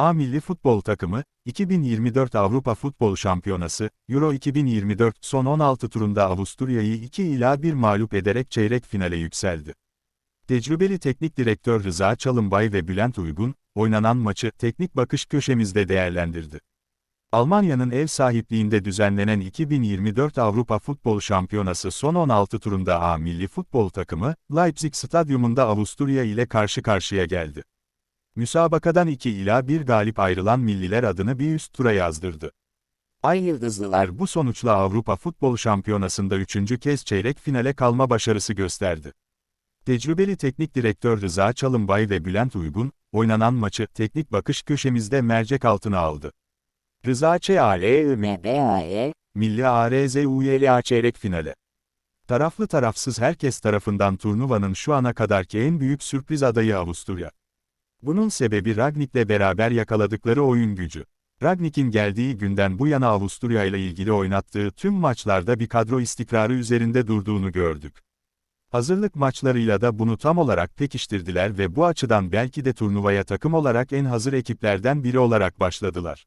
A milli futbol takımı, 2024 Avrupa Futbol Şampiyonası, Euro 2024 son 16 turunda Avusturya'yı 2 ila 1 mağlup ederek çeyrek finale yükseldi. Tecrübeli teknik direktör Rıza Çalınbay ve Bülent Uygun, oynanan maçı teknik bakış köşemizde değerlendirdi. Almanya'nın ev sahipliğinde düzenlenen 2024 Avrupa Futbol Şampiyonası son 16 turunda A milli futbol takımı, Leipzig Stadyumunda Avusturya ile karşı karşıya geldi. Müsabakadan 2 ila 1 galip ayrılan milliler adını bir üst tura yazdırdı. Ay Yıldızlılar bu sonuçla Avrupa Futbol Şampiyonası'nda üçüncü kez çeyrek finale kalma başarısı gösterdi. Tecrübeli teknik direktör Rıza Çalınbay ve Bülent Uygun, oynanan maçı teknik bakış köşemizde mercek altına aldı. Rıza ÇALIMBAE, Milli ARZUYLA çeyrek finale. Taraflı tarafsız herkes tarafından turnuvanın şu ana kadarki en büyük sürpriz adayı Avusturya. Bunun sebebi Ragnik'le beraber yakaladıkları oyun gücü. Ragnik'in geldiği günden bu yana Avusturya ile ilgili oynattığı tüm maçlarda bir kadro istikrarı üzerinde durduğunu gördük. Hazırlık maçlarıyla da bunu tam olarak pekiştirdiler ve bu açıdan belki de turnuvaya takım olarak en hazır ekiplerden biri olarak başladılar.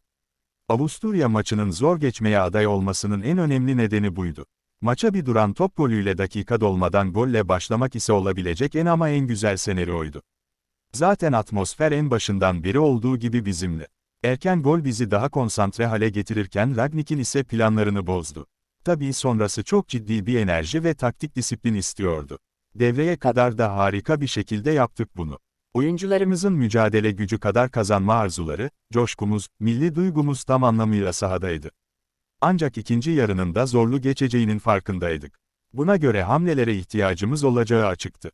Avusturya maçının zor geçmeye aday olmasının en önemli nedeni buydu. Maça bir duran top golüyle dakika dolmadan golle başlamak ise olabilecek en ama en güzel senaryoydu. Zaten atmosfer en başından beri olduğu gibi bizimle. Erken gol bizi daha konsantre hale getirirken Ragnik'in ise planlarını bozdu. Tabii sonrası çok ciddi bir enerji ve taktik disiplin istiyordu. Devreye kadar da harika bir şekilde yaptık bunu. Oyuncularımızın mücadele gücü kadar kazanma arzuları, coşkumuz, milli duygumuz tam anlamıyla sahadaydı. Ancak ikinci yarının da zorlu geçeceğinin farkındaydık. Buna göre hamlelere ihtiyacımız olacağı açıktı.